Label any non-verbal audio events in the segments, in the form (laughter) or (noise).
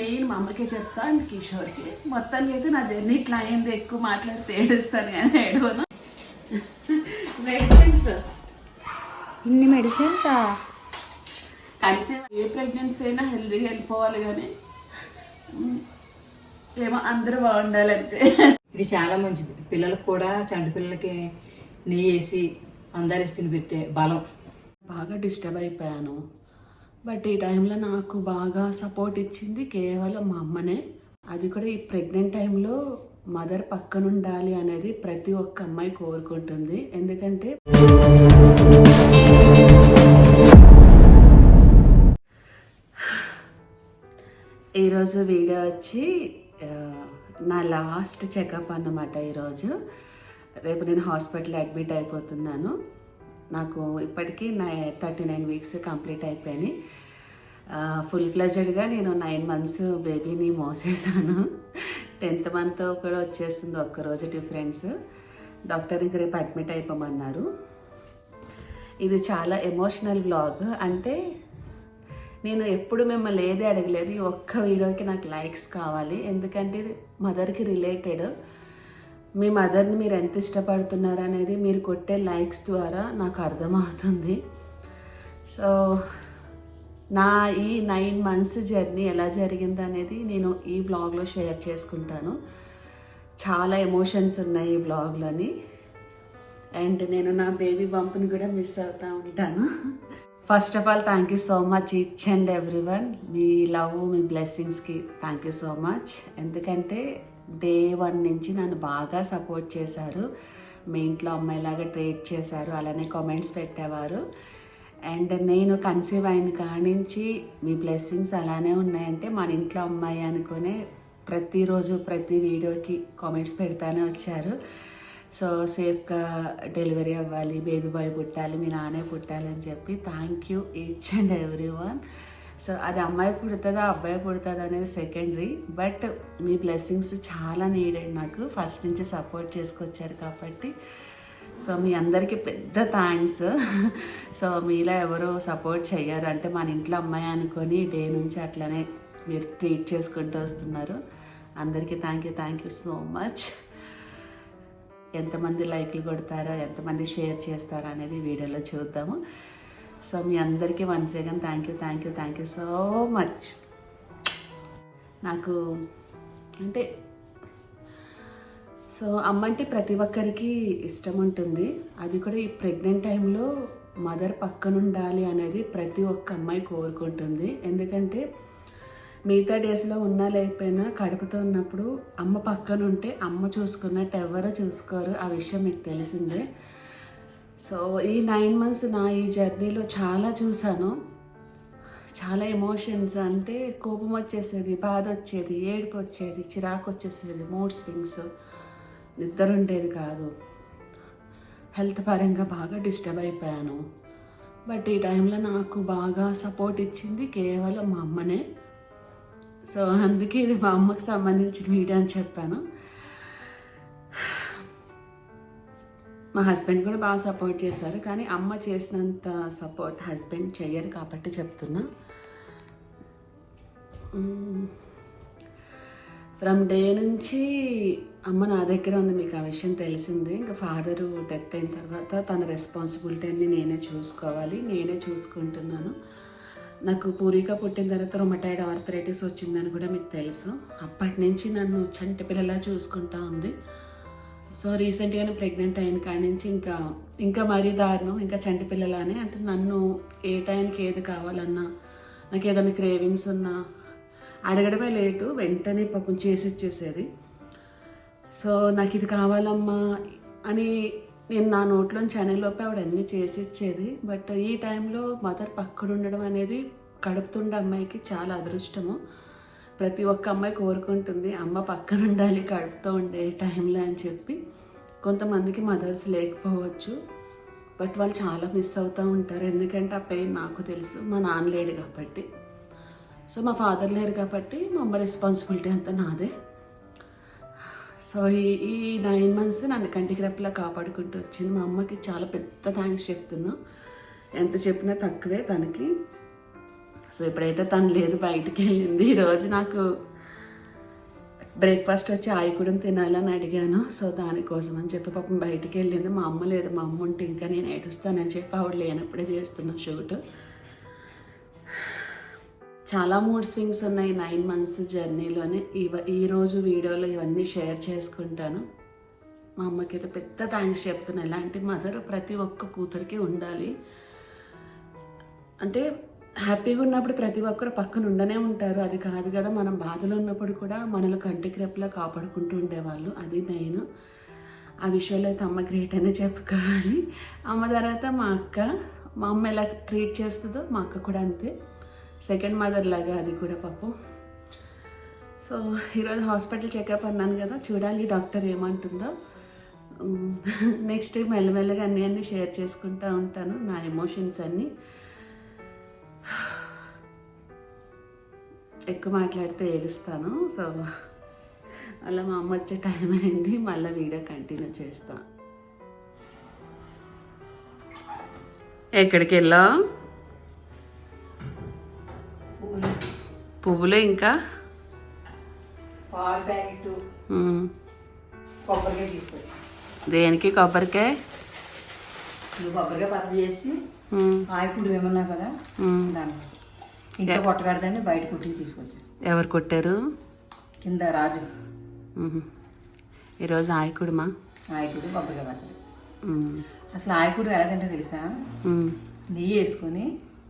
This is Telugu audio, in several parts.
మెయిన్ మా అమ్మకే చెప్తా అండ్ కిషోర్కి. మొత్తానికి అయితే నా జర్నీ ఇట్లా అయింది ఎక్కువ మాట్లాడితే ఏడుస్తాను కానీ ఏడవను. మెడిసిన్స్ ఇన్ని మెడిసిన్సా కన్సీవ్. ఏ ప్రెగ్నెన్సీ అయినా హెల్దీగా వెళ్ళిపోవాలి కానీ ఏమో అందరూ బాగుండాలి అంతే. ఇది చాలా మంచిది. పిల్లలకు కూడా చంటి పిల్లలకి నెయ్యి వేసి అందరిసి తినిపెట్టే బలం. బాగా డిస్టర్బ్ అయిపోయాను. బట్ ఈ టైంలో నాకు బాగా సపోర్ట్ ఇచ్చింది కేవలం మా అమ్మనే. అది కూడా ఈ ప్రెగ్నెంట్ టైంలో మదర్ పక్కన ఉండాలి అనేది ప్రతి ఒక్క అమ్మాయి కోరుకుంటుంది. ఎందుకంటే ఈరోజు వీడియో వచ్చి నా లాస్ట్ చెకప్ అన్నమాట ఈరోజు రేపు నేను హాస్పిటల్ అడ్మిట్ అయిపోతున్నాను. నాకు ఇప్పటికీ నా థర్టీ నైన్ వీక్స్ కంప్లీట్ అయిపోయినాయి. ఫుల్ ఫ్లెజెడ్గా నేను నైన్ మంత్స్ బేబీని మోసేసాను టెన్త్ మంత్ కూడా వచ్చేస్తుంది ఒక్కరోజు డిఫరెన్స్ డాక్టర్ ఇంక రేపు అడ్మిట్ అయిపోమన్నారు. ఇది చాలా ఎమోషనల్ వ్లాగ్ అంటే నేను ఎప్పుడు మిమ్మల్ని ఏది అడగలేదు ఈ ఒక్క వీడియోకి నాకు లైక్స్ కావాలి. ఎందుకంటే ఇది మదర్కి రిలేటెడ్ మీ మదర్ని మీరు ఎంత ఇష్టపడుతున్నారు అనేది మీరు కొట్టే లైక్స్ ద్వారా నాకు అర్థమవుతుంది. సో నా ఈ నైన్ మంత్స్ జర్నీ ఎలా జరిగింది అనేది నేను ఈ వ్లాగ్లో షేర్ చేసుకుంటాను. చాలా ఎమోషన్స్ ఉన్నాయి ఈ వ్లాగ్లోని అండ్ నేను నా బేబీ బంప్ని కూడా మిస్ అవుతూ ఉంటాను. First of all thank you so much each and every one me love మీ బ్లెస్సింగ్స్కి థ్యాంక్ యూ సో మచ్ ఎందుకంటే డే వన్ నుంచి నన్ను బాగా సపోర్ట్ చేశారు. మీ ఇంట్లో అమ్మాయిలాగా ట్రీట్ చేశారు. అలానే కామెంట్స్ పెట్టేవారు. అండ్ నేను కన్సీవ్ అయిన కానించి మీ బ్లెస్సింగ్స్ అలానే ఉన్నాయంటే మన ఇంట్లో అమ్మాయి అనుకునే ప్రతిరోజు ప్రతి వీడియోకి కామెంట్స్ పెడతానే వచ్చారు. సో సేఫ్గా డెలివరీ అవ్వాలి బేబీ బాయ్ పుట్టాలి మీ నానే పుట్టాలి అని చెప్పి thank you each and every one so అది అమ్మాయి పుడుతుందా అబ్బాయి పుడుతుందా అనేది సెకండరీ బట్ మీ బ్లెస్సింగ్స్ చాలా నీడెడ్ నాకు. ఫస్ట్ నుంచి సపోర్ట్ చేసుకొచ్చారు కాబట్టి సో మీ అందరికీ పెద్ద థ్యాంక్స్. సో మీలో ఎవరు సపోర్ట్ చెయ్యరు. అంటే మన ఇంట్లో అమ్మాయి అనుకొని డే నుంచి అట్లనే మీరు ట్రీట్ చేసుకుంటూ వస్తున్నారు. అందరికీ thank you thank you so much ఎంతమంది లైక్లు కొడతారో ఎంతమంది షేర్ చేస్తారో అనేది వీడియోలో చూద్దాము. సో మీ అందరికీ once again thank you thank you thank you so much నాకు అంటే సో అమ్మ అంటే ప్రతి ఒక్కరికి ఇష్టం ఉంటుంది. అది కూడా ఈ ప్రెగ్నెంట్ టైంలో మదర్ పక్కన ఉండాలి అనేది ప్రతి ఒక్క అమ్మాయి కోరుకుంటుంది. ఎందుకంటే మిగతా డేస్లో ఉన్నా లేకపోయినా కడుపుతో ఉన్నప్పుడు అమ్మ పక్కన ఉంటే అమ్మ చూసుకున్నట్టు ఎవరో చూసుకోరు. ఆ విషయం మీకు తెలిసిందే. సో ఈ నైన్ మంత్స్ నా ఈ జర్నీలో చాలా చూశాను. చాలా ఎమోషన్స్ అంటే కోపం వచ్చేసేది బాధ వచ్చేది ఏడుపు వచ్చేది చిరాకు వచ్చేసేది మూడ్ స్వింగ్స్. నిద్ర ఉండేది కాదు. హెల్త్ పరంగా బాగా డిస్టర్బ్ అయిపోయాను. బట్ ఈ టైంలో నాకు బాగా సపోర్ట్ ఇచ్చింది కేవలం మా అమ్మనే. సో అందుకే ఇది మా అమ్మకి సంబంధించిన వీడియో అని చెప్పాను. మా హస్బెండ్ కూడా బాగా సపోర్ట్ చేశారు. కానీ అమ్మ చేసినంత సపోర్ట్ హస్బెండ్ చెయ్యరు కాబట్టి చెప్తున్నా. ఫ్రమ్ డే నుంచి అమ్మ నా దగ్గర ఉంది మీకు ఆ విషయం తెలిసిందే. ఇంకా ఫాదరు డెత్ అయిన తర్వాత తన రెస్పాన్సిబిలిటీ నేనే చూసుకోవాలి నేనే చూసుకుంటున్నాను. నాకు పూరిక పుట్టిన తర్వాత రొమటైడ్ ఆర్థరైటిస్ వచ్చిందని కూడా మీకు తెలుసు. అప్పటి నుంచి నన్ను చంటి పిల్లలా చూసుకుంటా ఉంది. సో రీసెంట్గానే ప్రెగ్నెంట్ అయిన కాడి నుంచి ఇంకా ఇంకా మరీ దారుణం ఇంకా చంటి పిల్లలానే. అంటే నన్ను ఏ టైంకి ఏది కావాలన్నా నాకు ఏదైనా క్రేవింగ్స్ ఉన్నా అడగడమే లేటు వెంటనే పాపం చేసి ఇచ్చేసేది సో నాకు ఇది కావాలమ్మా అని నేను నా నోట్లోంచి అనేలోపే ఆవిడ అన్నీ చేసి ఇచ్చేది బట్ ఈ టైంలో మదర్ పక్కన ఉండడం అనేది కడుపుతుండే అమ్మాయికి చాలా అదృష్టము. ప్రతి ఒక్క అమ్మాయి కోరుకుంటుంది అమ్మ పక్కన ఉండాలి కడుపుతూ ఉండే టైంలో అని చెప్పి. కొంతమందికి మదర్స్ లేకపోవచ్చు బట్ వాళ్ళు చాలా మిస్ అవుతూ ఉంటారు. ఎందుకంటే ఆ పెయిన్ నాకు తెలుసు మా నాన్న లేడు కాబట్టి. సో మా ఫాదర్ లేరు కాబట్టి మా అమ్మ రెస్పాన్సిబిలిటీ అంతా నాదే. సో ఈ ఈ నైన్ మంత్స్ నన్ను కంటికి రెప్పలా కాపాడుకుంటూ వచ్చింది. మా అమ్మకి చాలా పెద్ద థ్యాంక్స్ చెప్తున్నా. ఎంత చెప్పినా తక్కువే తనకి. సో ఇప్పుడైతే తను లేదు బయటికి వెళ్ళింది ఈరోజు నాకు బ్రేక్ఫాస్ట్ వచ్చి ఆయికూడం తినాలని అడిగాను. సో దానికోసం అని చెప్పి పాపం బయటికి వెళ్ళింది. మా అమ్మ లేదు మా అమ్మ ఉంటే ఇంకా నేను ఏడుస్తానని చెప్పి ఆవిడ లేనప్పుడే చేస్తున్నా షూట్. చాలా మూడ్ స్వింగ్స్ ఉన్నాయి నైన్ మంత్స్ జర్నీలోనే ఇవ ఈరోజు వీడియోలో ఇవన్నీ షేర్ చేసుకుంటాను. మా అమ్మకి అయితే పెద్ద థ్యాంక్స్ చెప్తున్నాను ఇలాంటి మదర్ ప్రతి ఒక్క కూతురికి ఉండాలి. అంటే హ్యాపీగా ఉన్నప్పుడు ప్రతి ఒక్కరు పక్కన ఉండనే ఉంటారు. అది కాదు కదా మనం బాధలో ఉన్నప్పుడు కూడా మనలో కంటికి రెప్పలా కాపాడుకుంటూ ఉండేవాళ్ళు. అది మెయిన్. ఆ విషయంలో అయితే అమ్మ గ్రేట్ అనే చెప్పుకోవాలి. అమ్మ తర్వాత మా అక్క. మా అమ్మ ఎలా ట్రీట్ చేస్తుందో మా అక్క కూడా అంతే. సెకండ్ మదర్ లాగా అది కూడా పాపం. సో ఈరోజు హాస్పిటల్ చెకప్ అన్నాను కదా చూడాలి డాక్టర్ ఏమంటుందో. నెక్స్ట్ మెల్లమెల్లగా అన్నీ అన్నీ షేర్ చేసుకుంటూ ఉంటాను నా ఎమోషన్స్ అన్నీ. ఎక్కువ మాట్లాడితే ఏడుస్తాను సో అలా మా అమ్మ వచ్చే టైం అయింది మళ్ళీ వీడియో కంటిన్యూ చేస్తాను ఎక్కడికి వెళ్ళావు పూలు పువ్వులు ఇంకా? పాలు ప్యాకెట్ కొబ్బరికాయ తీసుకొచ్చి. దేనికి కొబ్బరికాయ? నువ్వు కొబ్బరికాయ పచ్చడి చేసి ఆయికుడు ఏమన్నా కదా ఉమ్. దాని ఇంకా కొట్టగడదాన్ని బయట కొట్టి తీసుకొచ్చాను ఎవరు కొట్టారు? కింద రాజు. ఈరోజు ఆయకుడుమా? ఆయికుడు కొబ్బరికాయ పచ్చడి. అసలు ఆయికుడు ఎలా తింటే తెలుసా. నెయ్యి వేసుకొని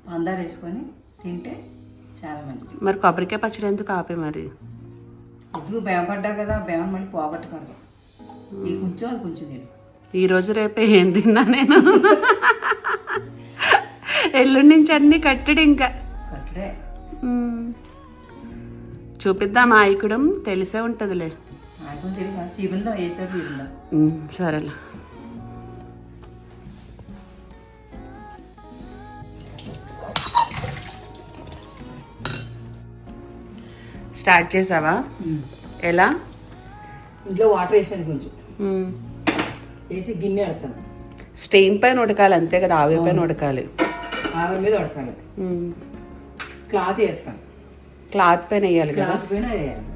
పందారు వేసుకొని తింటే చాలా మంచిది. మరి కొబ్బరికాయ పచ్చడి ఎందుకు ఆపే మరి? పొద్దుగు బేమ పడ్డా కదా బేమను మళ్ళీ పోగొట్టకూడదు. ఈ కొంచెం అది కొంచెం తిను. ఈ రోజు రేపే ఏం తిన్నా నేను? ఎల్లుండి నుంచి అన్ని కట్టడు ఇంకా. కట్టుడే. చూపిద్దాం ఆయకుడం తెలిసే ఉంటుందిలే. సరేలే. స్టార్ట్ చేసావా? ఎలా? ఇంట్లో వాటర్ వేసాను కొంచెం. వేసి గిన్నె పెడతాను స్టీమ్ పైన ఉడకాలి అంతే కదా ఆవిరి పైన ఉడకాలి. ఆవిరి మీద ఉడకాలి. క్లాత్ వేస్తాను. క్లాత్ పైన వేయాలి కదా? క్లాత్ పైన వేయాలి.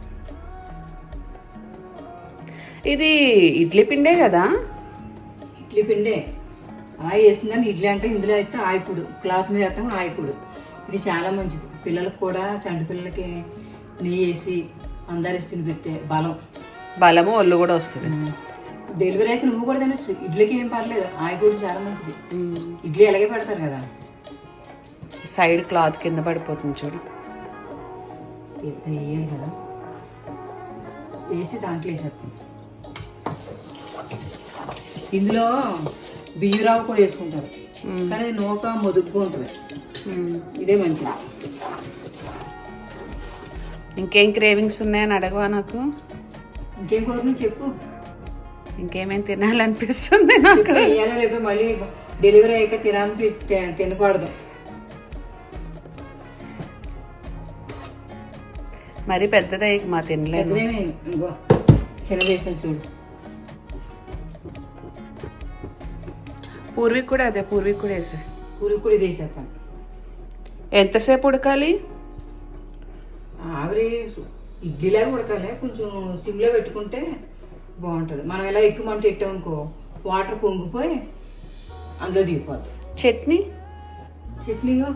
ఇది ఇడ్లీ పిండే కదా? ఇడ్లీ పిండే. అలా వేసిందని ఇడ్లీ అంటే ఇందులో అయితే ఆయికుడు క్లాత్ మీద వేస్తాం ఆయికుడు ఇది చాలా మంచిది. పిల్లలకు కూడా చంటి పిల్లలకి నెయ్యి వేసి అందరిసి తిని పెట్టే బలం. బలము ఒళ్ళు కూడా వస్తుంది. డెలివరీ అయ్యాక నువ్వు కూడా తినచ్చు. ఇడ్లీకి ఏం పర్లేదు. ఆయికుడు చాలా మంచిది. ఇడ్లీ ఎలాగే పెడతారు కదా? సైడ్ క్లాత్ కింద పడిపోతుంది చూడు. వేయాలి కదా? వేసి దాంట్లో వేసేస్తాం ఇందులో బియ్యరావు కూడా వేసుకుంటారు. కానీ నూక మొదుగ్గా ఉంటుంది. ఇదే మంచిది. ఇంకేం క్రేవింగ్స్ ఉన్నాయని అడగవా నాకు? ఇంకేం కోరిన చెప్పు. ఇంకేమేం తినాలనిపిస్తుంది నాకు? రేపు మళ్ళీ డెలివరీ అయ్యాక తినాలని తినకూడదు. మరి పెద్దదే మా తినలేను పెద్దదేమే ఇంకో చిన్న వేసాను చూడు. పూర్వీక్ కూడా అదే పూర్వీక్ కూడా వేసే. పూరి కూడా ఇది వేసేస్తాను ఎంతసేపు ఉడకాలి? ఆవిరి ఇడ్లీలాగా ఉడకాలి. కొంచెం సిమ్లో పెట్టుకుంటే బాగుంటుంది. మనం ఎలా ఎక్కువ మంట పెట్టామనుకో వాటర్ పొంగిపోయి అందులో దిగిపోద్ది. చట్నీ? చట్నీగా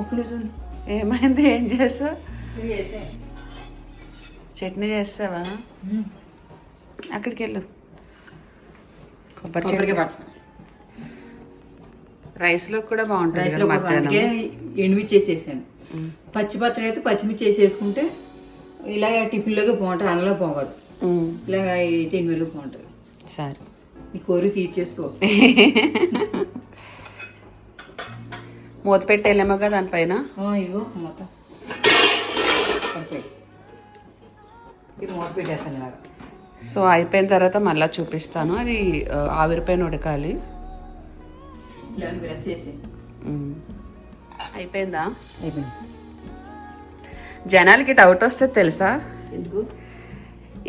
ఒక్క నిమిషం ఏమైంది? ఏం చేసావు? చట్నీ చేస్తావా? అక్కడికి వెళ్ళు కొబ్బరి చట్నీ. రైస్లో కూడా బాగుంటుంది రైస్లో అందుకే ఎండుమిర్చి వేసేసాను పచ్చి పచ్చడి అయితే పచ్చిమిర్చి వేసేసుకుంటే ఇలా టిఫిన్లోకి బాగుంటుంది అన్నలో పోగదు. అయితే ఎనిమిదిలో బాగుంటుంది సరే. ఈ కోరి తీర్చేసుకో. (laughs) మూత పెట్టేలేమో కదా దానిపైన ఇగో ఈ మూత పెట్టేస్తాను ఇలాగా. సో అయిపోయిన తర్వాత మళ్ళీ చూపిస్తాను. అది ఆవిరిపైన ఉడకాలి. ఇలా బ్రష్ చేసి. అయిపోయిందా? అయిపోయింది. జనాలకి డౌట్ వస్తే తెలుసా? ఎందుకు?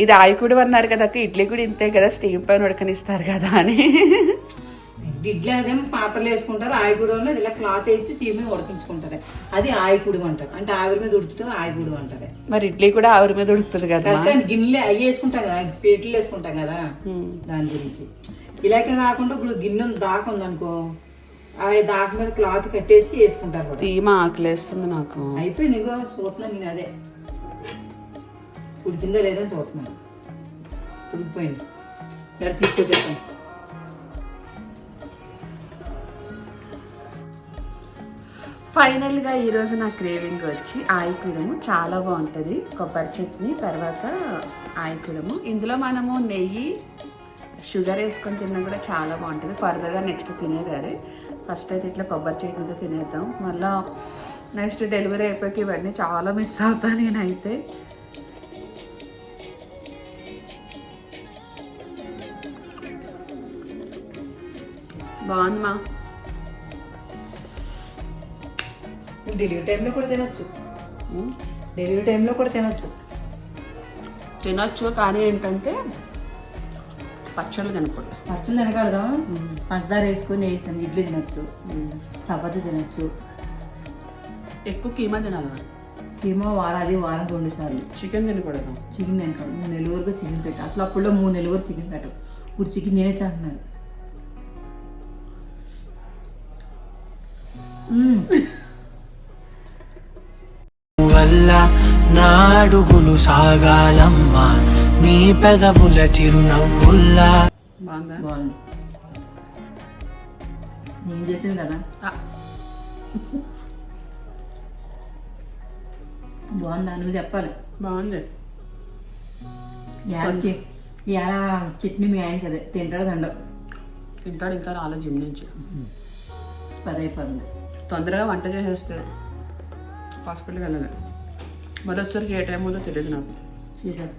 ఇది ఆయకుడు అన్నారు కదా అక్క ఇడ్లీ కూడా ఇంతే కదా స్టీమ్ పైన ఉడకనిస్తారు కదా అని. ఇడ్లీ అదేమో పాత్రలు వేసుకుంటారు ఆయిగుడు అనేది ఇలా క్లాత్ వేసి సీమ ఉడికించుకుంటారు. అది ఆయికుడు అంటారు. అంటే ఆవిరి మీద ఉడుకుతూ ఆయిగుడు అంటారు. మరి ఇడ్లీ కూడా ఆవిరి మీద ఉడుకుతుంది కదా గిన్నెలు అవి వేసుకుంటాం కదా ప్లేట్లు వేసుకుంటాం కదా దాని గురించి. ఇలాగే కాకుండా ఇప్పుడు గిన్నె దాకా దాక మీద క్లాత్ కట్టేసి వేసుకుంటారు తీమ ఆకలేస్తుంది నాకు. అయిపోయి నీకు చూస్తున్నాను నేను అదే. ఉడికిందో లేదని చూస్తున్నాను. ఉడికిపోయింది. ఇక్కడ తీసుకొచ్చేస్తాను. ఫైనల్గా ఈరోజు నా క్రేవింగ్ వచ్చి ఆయికుడము చాలా బాగుంటుంది. కొబ్బరి చట్నీ తర్వాత ఆయికుడము ఇందులో మనము నెయ్యి షుగర్ వేసుకొని తిన్నా కూడా చాలా బాగుంటుంది. ఫర్దర్గా నెక్స్ట్ తినేది అదే. ఫస్ట్ అయితే ఇట్లా కొబ్బరి చట్నీతో తినేద్దాం. మళ్ళా నెక్స్ట్ డెలివరీ అయిపోయి ఇవన్నీ చాలా మిస్ అవుతా నేనైతే. బాగుంది మా. డెలివరీ టైంలో కూడా తినొచ్చు. డెలివరీ టైంలో కూడా తినొచ్చు. తినొచ్చు కానీ ఏంటంటే పచ్చళ్ళు తినకూడదు పచ్చళ్ళు తినకూడదు పంచదార వేసుకొని వేస్తాను. ఇడ్లీ తినొచ్చు. చపాతీ తినొచ్చు. ఎక్కువ కీమా తినాలి ఏమో వారాది వారం రెండు సార్లు. చికెన్ తినకూడదు? చికెన్ తినకాడు మూడు నెలల వరకు చికెన్ పెట్టు. అసలు అప్పుడులో మూడు నెలల వరకు చికెన్ పెట్టు. ఇప్పుడు చికెన్ నేనే చేస్తున్నాను. వల్ల నా అడుగులు సాగాలమ్మా. నీ పెదవుల చిరునవ్వుల్లా. బాగుందా? బాగుంది. నేను చేసింది కదా? బాగుందా? నువ్వు చెప్పాలి. బాగుంది. యాలకి ఇలా చట్నీ మీ ఆయనకి అదే. తింటాడు దండం. తింటాడు ఇంకా రాలే జిమ్ నుంచి. పది అయిపోతుంది తొందరగా వంట చేసేస్తే హాస్పిటల్కి వెళ్ళాలి మరి వచ్చరికి ఏ టైం ఉందో తెలియదు నాకు. చేశాను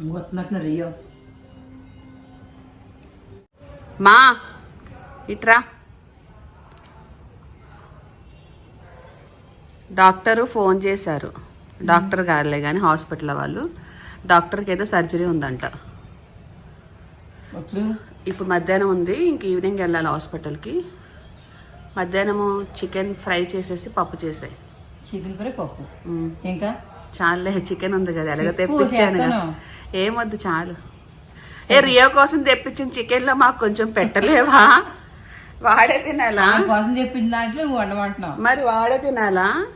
వస్తున్నట్టున్నారు అయ్యో మా ఇట్రా డాక్టరు ఫోన్ చేశారు. డాక్టర్ కాదులే కానీ హాస్పిటల్ వాళ్ళు. డాక్టర్కి ఏదో సర్జరీ ఉందంట. ఇప్పుడు మధ్యాహ్నం ఉంది. ఇంక ఈవినింగ్ వెళ్ళాలి హాస్పిటల్కి. మధ్యాహ్నము చికెన్ ఫ్రై చేసేసి పప్పు చేసాయి చికెన్ ఫ్రై పప్పు. ఇంకా? చాలే చికెన్ ఉంది కదా. ఎలాగో తెప్పించాను. ఏమొద్దు చాలు. ఏ రియో కోసం తెప్పించిన చికెన్లో మాకు కొంచెం పెట్టలేవా? వాడే తినాలా? కోసం చెప్పించిన దాంట్లో నువ్వు వండమంటున్నావు. మరి వాడే తినాలా?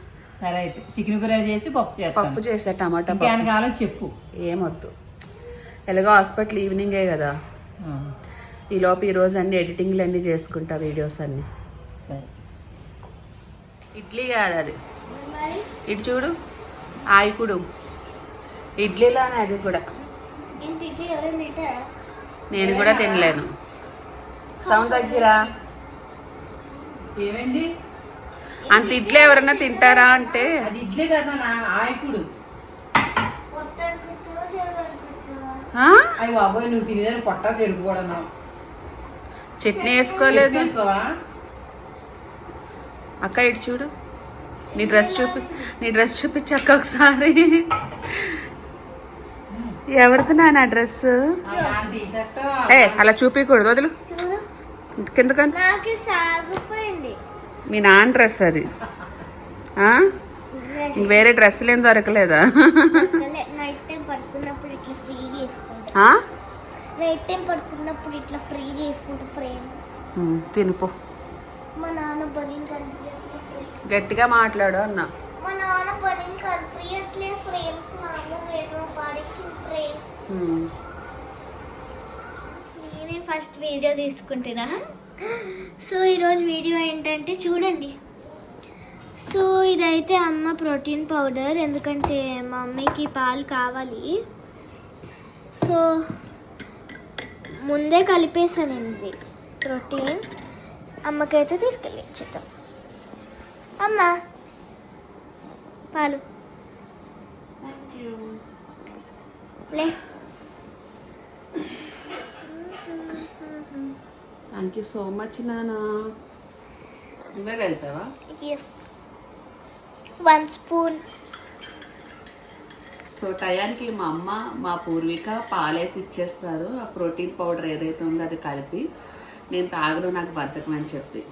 సరే అయితే చికెన్ ఫ్రై చేసి పప్పు పప్పు చేసా టమాటా పప్పు. ఇంకేమైనా కావాలో చెప్పు. ఏమొద్దు. ఎలాగో హాస్పిటల్ ఈవినింగే కదా. ఆ, ఈ లోపు ఈ రోజు అన్ని ఎడిటింగ్లు అన్ని చేసుకుంటా వీడియోస్ అన్ని. ఇడ్లీ కాదు అది. ఇటు చూడు ఆయికుడు. ఇడ్లీలోనే అది కూడా. నేను కూడా తినలేను. సౌండ్ తగ్గిరా? ఏమైంది? అంత ఇడ్లీ ఎవరన్నా తింటారా అంటే? అది ఇడ్లీ కదా నా ఆయకుడు? అయ్యి బాబోయ్ నువ్వు తినేదాన్ని పొట్ట చెరుకు కూడా చట్నీ వేసుకోలేదు. అక్క ఇటు చూడు. నీ డ్రెస్ చూపి నీ డ్రెస్ చూపించి అక్క ఒకసారి. ఎవరిది నా డ్రెస్ ఏ అలా చూపించకూడదు వదులు. కిందకని. మీ నాన్న డ్రెస్ అది. వేరే. డ్రెస్సులు ఏం దొరకలేదా? తినుపో నాన్న గట్టిగా మాట్లాడు అన్న. మా నాన్న ఫ్రెండ్స్ మా అమ్మ వేరే పాడేసిన ఫ్రెండ్స్ ఉమ్. నేనే ఫస్ట్ వీడియో తీసుకుంటున్నా. సో ఈరోజు వీడియో ఏంటంటే చూడండి. సో ఇదైతే అమ్మ ప్రోటీన్ పౌడర్ ఎందుకంటే మా మమ్మీకి పాలు కావాలి. సో ముందే కలిపేసాను ఇది ప్రోటీన్ అమ్మకైతే తీసుకెళ్ళి ఇచ్చేద్దాం అమ్మ పాలు. లే. థ్యాంక్ యూ సో మచ్ నానా. నువ్వే వెళ్తావా? వన్ స్పూన్ సో టయానికి మా అమ్మ మా పూర్విక పాలైతే ఇచ్చేస్తారు. ఆ ప్రోటీన్ పౌడర్ ఏదైతే ఉందో అది కలిపి నేను తాగను నాకు బద్ధకం అని చెప్పి.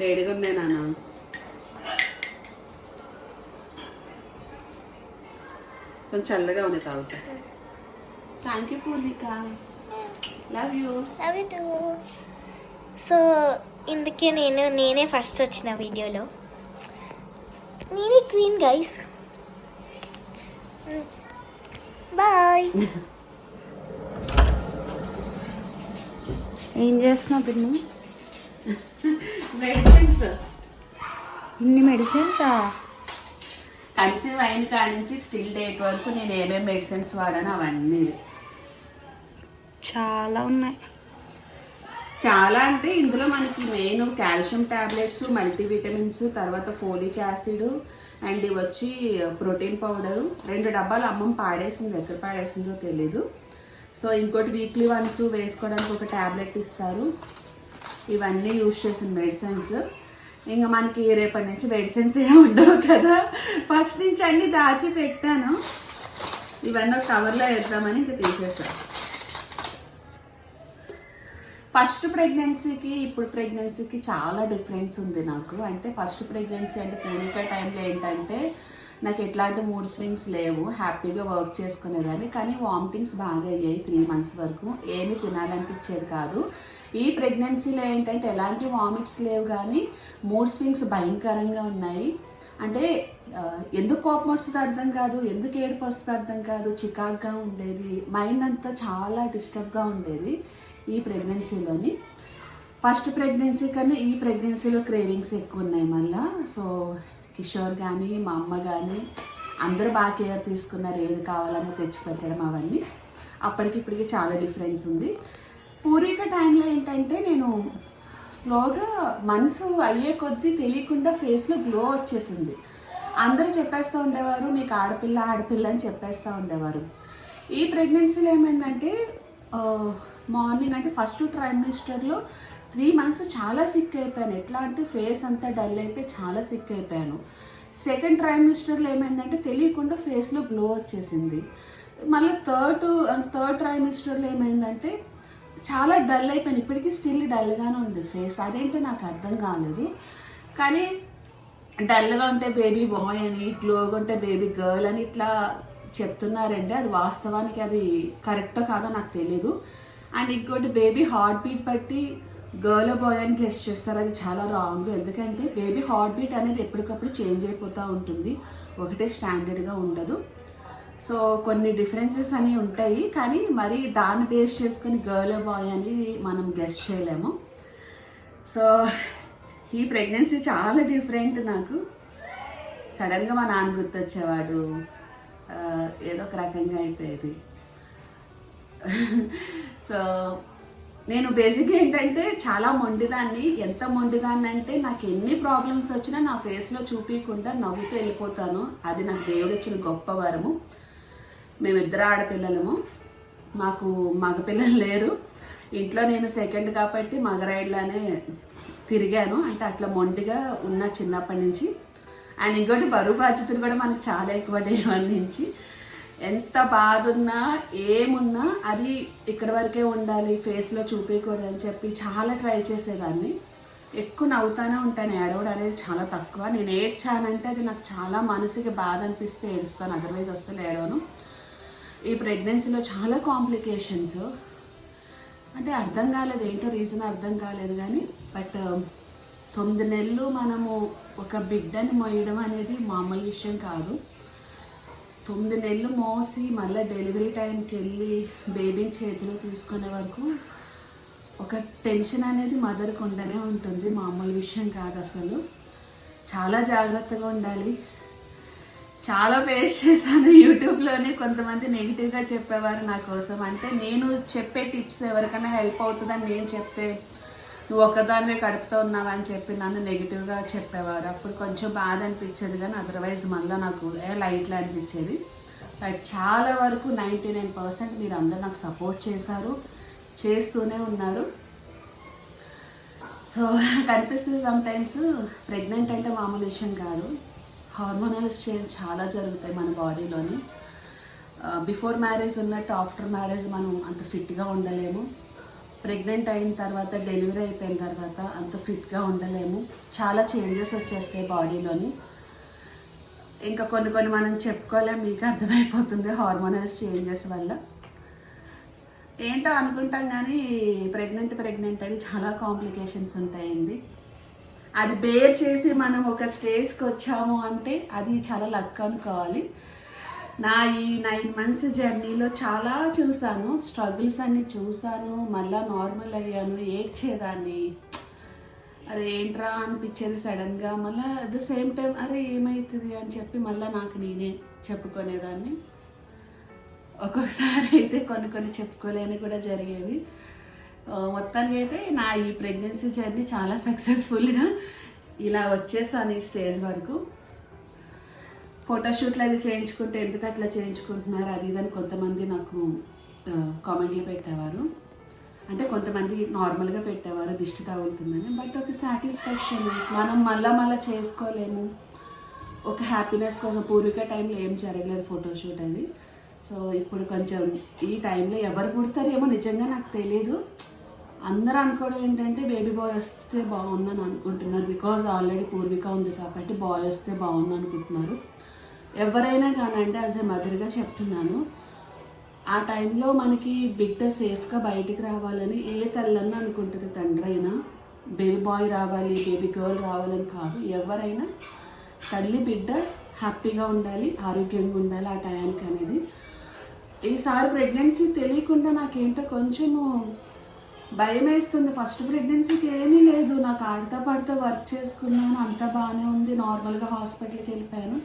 వేడిగా ఉన్నాయి నాన్న కొంచెం చల్లగా ఉంది తాగుతా. Thank you Purnika love you love you too so ఇందుకే నేను నేనే ఫస్ట్ వచ్చిన వీడియోలో. నేనే క్వీన్ గైస్ బాయ్ ఏం చేస్తున్నావు పిన్ను? మెడిసిన్స్ ఇన్ని మెడిసిన్సా కన్సీవ్ అయిన కాడి నుంచి స్టిల్ డేట్ వరకు నేను ఏమేమి మెడిసిన్స్ వాడాను అవన్నీ. చాలా ఉన్నాయి. చాలా అంటే ఇందులో మనకి మెయిన్ కాల్షియం టాబ్లెట్స్ మల్టీవిటమిన్స్ తర్వాత ఫోలిక్ యాసిడ్ అండ్ ఇవి వచ్చి ప్రోటీన్ పౌడరు. రెండు డబ్బాలు అమ్మం పాడేసింది ఎక్కడ పాడేసిందో తెలీదు. సో ఇంకోటి వీక్లీ వన్స్ వేసుకోవడానికి ఒక టాబ్లెట్ ఇస్తారు. ఇవన్నీ యూజ్ చేసిన మెడిసిన్స్. ఇంకా మనకి రేపటి నుంచి మెడిసిన్స్ ఏమి ఉండవు కదా. ఫస్ట్ నుంచి అన్ని దాచి పెట్టాను. ఇవన్నీ కవర్లో వేద్దామని ఇంకా తీసేసాను ఫస్ట్ ప్రెగ్నెన్సీకి ఇప్పుడు ప్రెగ్నెన్సీకి చాలా డిఫరెన్స్ ఉంది నాకు. అంటే ఫస్ట్ ప్రెగ్నెన్సీ అంటే పూర్ణిక టైంలో ఏంటంటే నాకు ఎట్లాంటి మూడ్ స్వింగ్స్ లేవు హ్యాపీగా వర్క్ చేసుకునేదాన్ని. కానీ వామిటింగ్స్ బాగా అయ్యాయి త్రీ మంత్స్ వరకు. ఏమి తినాలనిపించేది కాదు. ఈ ప్రెగ్నెన్సీలో ఏంటంటే ఎలాంటి వామిట్స్ లేవు కానీ మూడ్ స్వింగ్స్ భయంకరంగా ఉన్నాయి. అంటే ఎందుకు కోపం వస్తుంది అర్థం కాదు ఎందుకు ఏడుపు వస్తుంది అర్థం కాదు చికాగ్గా ఉండేది మైండ్ అంతా చాలా డిస్టర్బ్గా ఉండేది. ఈ ప్రెగ్నెన్సీలోని ఫస్ట్ ప్రెగ్నెన్సీ కన్నా ఈ ప్రెగ్నెన్సీలో క్రేవింగ్స్ ఎక్కువ ఉన్నాయి మళ్ళా. సో కిషోర్ కానీ మా అమ్మ కానీ అందరూ బాగా కేర్ తీసుకున్నారు. ఏది కావాలన్నా తెచ్చిపెట్టడం అవన్నీ. అప్పటికిప్పటికి చాలా డిఫరెన్స్ ఉంది. పూర్విక టైంలో ఏంటంటే నేను స్లోగా మనసు అయ్యే కొద్దీ తెలియకుండా ఫేస్లో గ్లో వచ్చేసింది. అందరూ చెప్పేస్తూ ఉండేవారు మీకు ఆడపిల్ల ఆడపిల్ల అని చెప్పేస్తూ ఉండేవారు. ఈ ప్రెగ్నెన్సీలో ఏమైందంటే మార్నింగ్ అంటే ఫస్ట్ ట్రైమిస్టర్లో త్రీ మంత్స్ చాలా సిక్ అయిపోయాను. ఎట్లా అంటే ఫేస్ అంతా డల్ అయిపోయి చాలా సిక్ అయిపోయాను. సెకండ్ ట్రైమిస్టర్లో ఏమైందంటే తెలియకుండా ఫేస్లో గ్లో వచ్చేసింది. మళ్ళీ థర్డ్ థర్డ్ ట్రైమిస్టర్లో ఏమైందంటే చాలా డల్ అయిపోయాను. ఇప్పటికీ స్టిల్ డల్గానే ఉంది ఫేస్. అదేంటో నాకు అర్థం కాలేదు. కానీ డల్గా ఉంటే బేబీ బాయ్ అని గ్లోగా ఉంటే బేబీ గర్ల్ అని ఇట్లా చెప్తున్నారండి అది వాస్తవానికి అది కరెక్టో కాదో నాకు తెలీదు. అండ్ ఇంకోటి బేబీ హార్ట్ బీట్ బట్టి గర్ల్ బాయ్ అని గెస్ట్ చేస్తారు. అది చాలా రాంగ్ ఎందుకంటే బేబీ హార్ట్ బీట్ అనేది ఎప్పటికప్పుడు చేంజ్ అయిపోతూ ఉంటుంది. ఒకటే స్టాండర్డ్గా ఉండదు. సో కొన్ని డిఫరెన్సెస్ అని ఉంటాయి. కానీ మరి దాన్ని బేస్ చేసుకొని గర్ల్ బాయ్ అనేది మనం గెస్ట్ చేయలేము. సో ఈ ప్రెగ్నెన్సీ చాలా డిఫరెంట్ నాకు. సడన్గా మా నాన్న గుర్తొచ్చేవాడు. ఏదో ఒక రకంగా అయిపోయేది. సో నేను బేసిక్గా ఏంటంటే చాలా మొండిదాన్ని. ఎంత మొండిదాన్ని అంటే నాకు ఎన్ని ప్రాబ్లమ్స్ వచ్చినా నా ఫేస్లో చూపించకుండా నవ్వుతూ వెళ్ళిపోతాను. అది నాకు దేవుడు ఇచ్చిన గొప్ప వరము. మేమిద్దరు ఆడపిల్లలము. మాకు మగపిల్లలు లేరు. ఇంట్లో నేను సెకండ్ కాబట్టి మగరాయిడ్లానే తిరిగాను. అంటే అట్లా మొండిగా ఉన్న చిన్నప్పటి నుంచి. అండ్ ఇంకోటి బరువు బాధ్యతలు కూడా మనకు చాలా ఎక్కువ డేవన్ నుంచి. ఎంత బాధ ఉన్నా ఏమున్నా అది ఇక్కడ వరకే ఉండాలి ఫేస్లో చూపించకూడదు అని చెప్పి చాలా ట్రై చేసేదాన్ని. ఎక్కువ నవ్వుతానే ఉంటాను ఏడవడం అనేది చాలా తక్కువ. నేను ఏడ్చానంటే అది నాకు చాలా మనసుకి బాధ అనిపిస్తే ఏడుస్తాను అదర్వైజ్ అస్సలు ఏడవను. ఈ ప్రెగ్నెన్సీలో చాలా కాంప్లికేషన్స్ అంటే అర్థం కాలేదు ఏంటో రీజన్ అర్థం కాలేదు కానీ బట్ తొమ్మిది నెలలు మనము ఒక బిడ్డని మోయడం అనేది మామూలు విషయం కాదు. తొమ్మిది నెలలు మోసి మళ్ళీ డెలివరీ టైంకి వెళ్ళి బేబీని చేతిలో తీసుకునే వరకు ఒక టెన్షన్ అనేది మదర్కి ఉండనే ఉంటుంది మామూలు విషయం కాదు అసలు. చాలా జాగ్రత్తగా ఉండాలి. చాలా ఫేస్ చేశాను యూట్యూబ్లోనే కొంతమంది నెగిటివ్గా చెప్పేవారు నా కోసం. అంటే నేను చెప్పే టిప్స్ ఎవరికైనా హెల్ప్ అవుతుందని నేను చెప్తే నువ్వు ఒకదాన్నే కడుపుతూ ఉన్నావా అని చెప్పి నన్ను నెగిటివ్గా చెప్పేవారు. అప్పుడు కొంచెం బాధ అనిపించేది కానీ అదర్వైజ్ మళ్ళీ నాకు ఏ లైట్లా అనిపించేది. బట్ చాలా వరకు నైంటీ నైన్ పర్సెంట్ మీరు అందరు నాకు సపోర్ట్ చేశారు చేస్తూనే ఉన్నారు. సో (laughs) కనిపిస్తుంది సమ్టైమ్స్ ప్రెగ్నెంట్ అంటే మామూలు విషయం కాదు. హార్మోనల్స్ చేంజ్ చాలా జరుగుతాయి మన బాడీలోని బిఫోర్ మ్యారేజ్ ఉన్నట్టు ఆఫ్టర్ మ్యారేజ్ మనం అంత ఫిట్గా ఉండలేము. ప్రెగ్నెంట్ అయిన తర్వాత డెలివరీ అయిపోయిన తర్వాత అంత ఫిట్గా ఉండలేము. చాలా చేంజెస్ వచ్చేస్తాయి బాడీలోని. ఇంకా కొన్ని కొన్ని మనం చెప్పుకోలేము మీకు అర్థమైపోతుంది హార్మోనల్స్ చేంజెస్ వల్ల. ఏంటో అనుకుంటాం కానీ ప్రెగ్నెంట్ ప్రెగ్నెంట్ అని చాలా కాంప్లికేషన్స్ ఉంటాయండి. అది బేర్ చేసి మనం ఒక స్టేజ్కి వచ్చాము అంటే అది చాలా లక్ అనుకోవాలి. నా ఈ నైన్ మంత్స్ జర్నీలో చాలా చూశాను. స్ట్రగుల్స్ అన్ని చూశాను. మళ్ళీ నార్మల్ అయ్యాను. ఏడ్చేదాన్ని. అరే ఏంట్రా అనిపించేది సడన్గా. మళ్ళీ అట్ ద సేమ్ టైం అరే ఏమవుతుంది అని చెప్పి మళ్ళీ నాకు నేనే చెప్పుకునేదాన్ని. ఒక్కొక్కసారి అయితే కొన్ని కొన్ని చెప్పుకోలేని కూడా జరిగేవి. మొత్తానికి అయితే నా ఈ ప్రెగ్నెన్సీ జర్నీ చాలా సక్సెస్ఫుల్గా ఇలా వచ్చేసాను ఈ స్టేజ్ వరకు. ఫోటోషూట్లు అది చేయించుకుంటే ఎందుకు అట్లా చేయించుకుంటున్నారు? అది ఇదని కొంతమంది నాకు కామెంట్లు పెట్టేవారు. అంటే కొంతమంది నార్మల్గా పెట్టేవారు దిష్టి తగులుతుందని. బట్ ఒక సాటిస్ఫాక్షన్ మనం మళ్ళా మళ్ళీ చేసుకోలేము. ఒక హ్యాపీనెస్ కోసం పూర్విక టైంలో ఏం జరగలేదు ఫోటోషూట్ అది. సో ఇప్పుడు కొంచెం ఈ టైంలో ఎవరు పుడతారేమో నిజంగా నాకు తెలియదు అందరూ అనుకోవడం ఏంటంటే బేబీ బాయ్ వస్తే బాగుందని అనుకుంటున్నారు. బికాజ్ ఆల్రెడీ పూర్విక ఉంది కాబట్టి బాయ్ వస్తే బాగుంది అనుకుంటున్నారు. ఎవరైనా కానండి యాజ్ ఏ మదర్గా చెప్తున్నాను ఆ టైంలో మనకి బిడ్డ సేఫ్గా బయటికి రావాలని ఏ తల్లన్నా అనుకుంటుంది తండ్రి అయినా బేబీ బాయ్ రావాలి బేబీ గర్ల్ రావాలని కాదు ఎవరైనా తల్లి బిడ్డ హ్యాపీగా ఉండాలి ఆరోగ్యంగా ఉండాలి ఆ టయానికి అనేది. ఈసారి ప్రెగ్నెన్సీ తెలియకుండా నాకేంటో కొంచెము భయం వేస్తుంది ఫస్ట్ ప్రెగ్నెన్సీకి ఏమీ లేదు. నాకు ఆడతా పడితే వర్క్ చేసుకున్నాను అంతా బాగానే ఉంది. నార్మల్గా హాస్పిటల్కి వెళ్ళిపోయాను.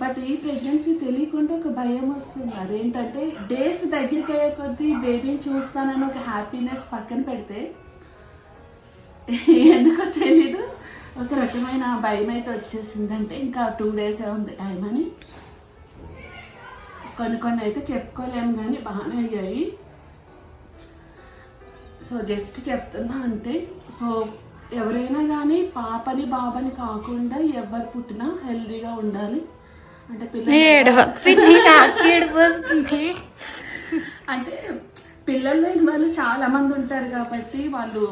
బట్ ఈ ప్రెగ్నెన్సీ తెలియకుండా ఒక భయం వస్తుంది. అదేంటంటే డేస్ దగ్గరికి అయ్యే కొద్దీ బేబీని చూస్తానని ఒక హ్యాపీనెస్ పక్కన పెడితే ఎందుకో తెలీదు. ఒక రకమైన భయం అయితే వచ్చేసిందంటే ఇంకా టూ డేసే ఉంది టైం అని. కొన్ని కొన్ని అయితే చెప్పుకోలేము కానీ బాగానే అయ్యాయి. సో జస్ట్ చెప్తున్నా అంటే సో ఎవరైనా కానీ పాపని బాబని కాకుండా ఎవరు పుట్టినా హెల్దీగా ఉండాలి. (laughs) నాకు ఏడుపు వస్తుంది. అంటే పిల్లలు లేని వాళ్ళు చాలా మంది ఉంటారు కాబట్టి వాళ్ళు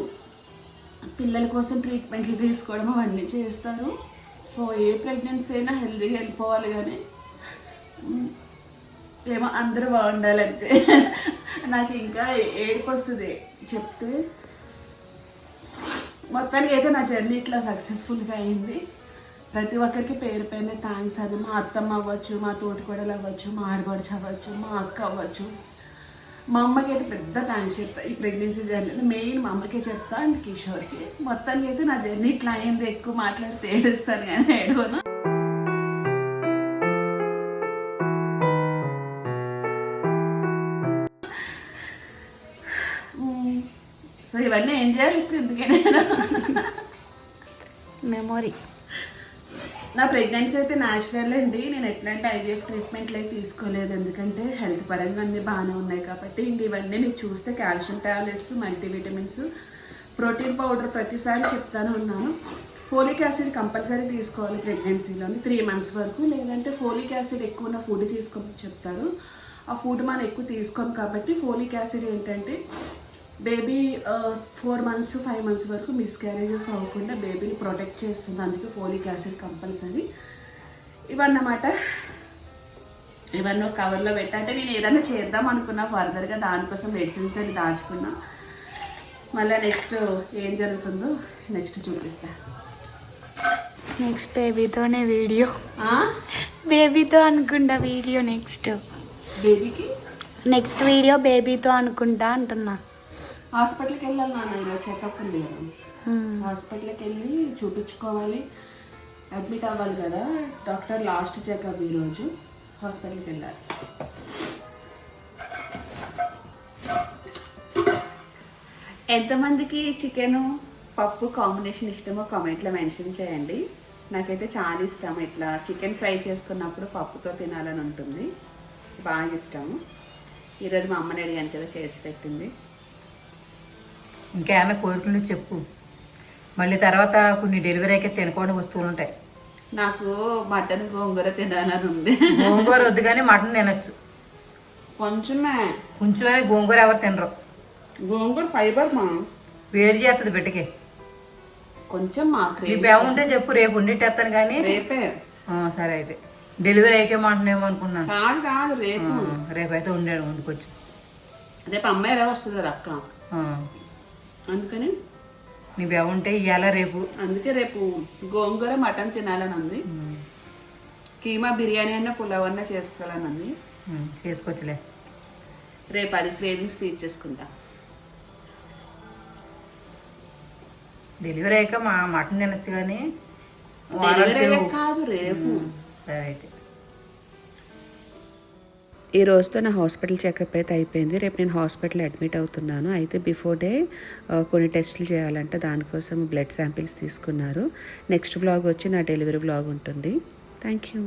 పిల్లల కోసం ట్రీట్మెంట్లు తీసుకోవడం అవన్నీ చేస్తారు. సో ఏ ప్రెగ్నెన్సీ అయినా హెల్దీగా వెళ్ళిపోవాలి కానీ ఏమో అందరూ బాగుండాలంటే. (laughs) నాకు ఇంకా ఏడుపు వస్తుంది. చెప్తే మొత్తానికి అయితే నా జర్నీ ఇట్లా సక్సెస్ఫుల్గా అయింది. ప్రతి ఒక్కరికి పేరు పైన థ్యాంక్స్ అది మా అత్తమ్మ అవ్వచ్చు మా తోటికోడలు అవ్వచ్చు మా ఆడబడుచు అవ్వచ్చు మా అక్క అవ్వచ్చు. మా అమ్మకి అయితే పెద్ద థ్యాంక్స్ చెప్తా ఈ ప్రెగ్నెన్సీ జర్నీలో మెయిన్ మా అమ్మకే చెప్తా అండ్ కిషోర్కి. మొత్తానికి అయితే నా జర్నీ ఇట్లా అయింది. ఎక్కువ మాట్లాడితే ఏడుస్తాను కానీ ఏడవను. సో ఇవన్నీ ఏం చేయాలి ఇప్పుడు? ఎందుకైనా. మెమొరీ నా ప్రెగ్నెన్సీ అయితే న్యాచురల్ అండి. నేను ఎట్లాంటి ఐవీఎఫ్ ట్రీట్మెంట్లు అయితే తీసుకోలేదు. ఎందుకంటే హెల్త్ పరంగా అన్నీ బాగానే ఉన్నాయి కాబట్టి ఇంక ఇవన్నీ మీరు చూస్తే calcium tablets multivitamins protein powder ప్రతిసారి చెప్తాను ఉన్నాను. ఫోలిక్ యాసిడ్ కంపల్సరీ తీసుకోవాలి ప్రెగ్నెన్సీలోని త్రీ మంత్స్ వరకు. లేదంటే ఫోలిక్ యాసిడ్ ఎక్కువ ఉన్న ఫుడ్ తీసుకోమని చెప్తారు. ఆ ఫుడ్ మనం ఎక్కువ తీసుకోం కాబట్టి ఫోలిక్ యాసిడ్ ఏంటంటే baby four months five months వరకు మిస్క్యారేజెస్ అవ్వకుండా బేబీని ప్రొటెక్ట్ చేస్తుంది. అందుకే ఫోలిక్ యాసిడ్ కంపల్సరీ ఇవన్నమాట. ఇవన్నీ ఒక కవర్లో పెట్టా. అంటే నేను ఏదైనా చేద్దాం అనుకున్నా ఫర్దర్గా దానికోసం మెడిసిన్స్ అని దాచుకున్నా. మళ్ళీ నెక్స్ట్ ఏం జరుగుతుందో నెక్స్ట్ చూపిస్తా. నెక్స్ట్ బేబీతోనే వీడియో? బేబీతో అనుకుంటా వీడియో నెక్స్ట్ బేబీకి నెక్స్ట్ వీడియో బేబీతో అనుకుంటా అంటున్నా. హాస్పిటల్కి వెళ్ళాలి నాన్న ఈరోజు చెకప్ ఉంది కదా. Hmm. హాస్పిటల్కి వెళ్ళి చూపించుకోవాలి. అడ్మిట్ అవ్వాలి కదా. డాక్టర్ లాస్ట్ చెకప్ ఈరోజు హాస్పిటల్కి వెళ్ళాలి. ఎంతమందికి చికెన్ పప్పు కాంబినేషన్ ఇష్టమో కామెంట్లో మెన్షన్ చేయండి. నాకైతే చాలా ఇష్టం. ఇట్లా చికెన్ ఫ్రై చేసుకున్నప్పుడు పప్పుతో తినాలని ఉంటుంది. బాగా ఇష్టము. ఈరోజు మా అమ్మని అడిగాను కదా చేసి పెట్టింది. ఇంకేమైనా కోరికలు చెప్పు. మళ్ళీ తర్వాత కొన్ని డెలివరీ అయితే తినకూడని వస్తువులు ఉంటాయి. నాకు మటన్ గోంగూర తినాలని ఉంది. గోంగూర వద్దు కానీ మటన్ తినొచ్చు. కొంచెమే. కొంచెమైనా గోంగూర ఎవరు తినరు. గోంగూర ఫైబర్ మా. వేడి చేస్తుంది బిడ్డకి. కొంచెం మా నీ క్రేమ్ బేవ ఉంటే చెప్పు రేపు ఉండేటేస్తాను కానీ. రేపే. సరే అయితే. డెలివరీ అయ్యేమంటున్నామో అనుకున్నాను. కాదు కాదు రేపు. ఆ, రేపైతే ఉండాడు వండుకొచ్చి రేపు అమ్మాయి ఎలా వస్తుంది అక్క. అందుకని నీ బేవ ఉంటే ఇవాళ రేపు. అందుకే రేపు గోంగూర మటన్ తినాలని ఉంది. కీమా బిర్యానీ అన్న పులావ్ అన్న చేసుకోవాలని ఉంది. చేసుకోవచ్చులే. రేపు అది క్రేవింగ్స్ తీర్చేసుకుంటా. డెలివరీ అయ్యాక మా మటన్ తినొచ్చు కానీ కాదు రేపు. సరే అయితే. ఈ రోజుతో నా హాస్పిటల్ చెకప్ అయితే అయిపోయింది. రేపు నేను హాస్పిటల్ అడ్మిట్ అవుతున్నాను. అయితే బిఫోర్ డే కొన్ని టెస్టులు చేయాలంటే. దానికోసం బ్లడ్ శాంపిల్స్ తీసుకున్నారు. నెక్స్ట్ బ్లాగ్ వచ్చి నా డెలివరీ బ్లాగ్ ఉంటుంది. Thank you.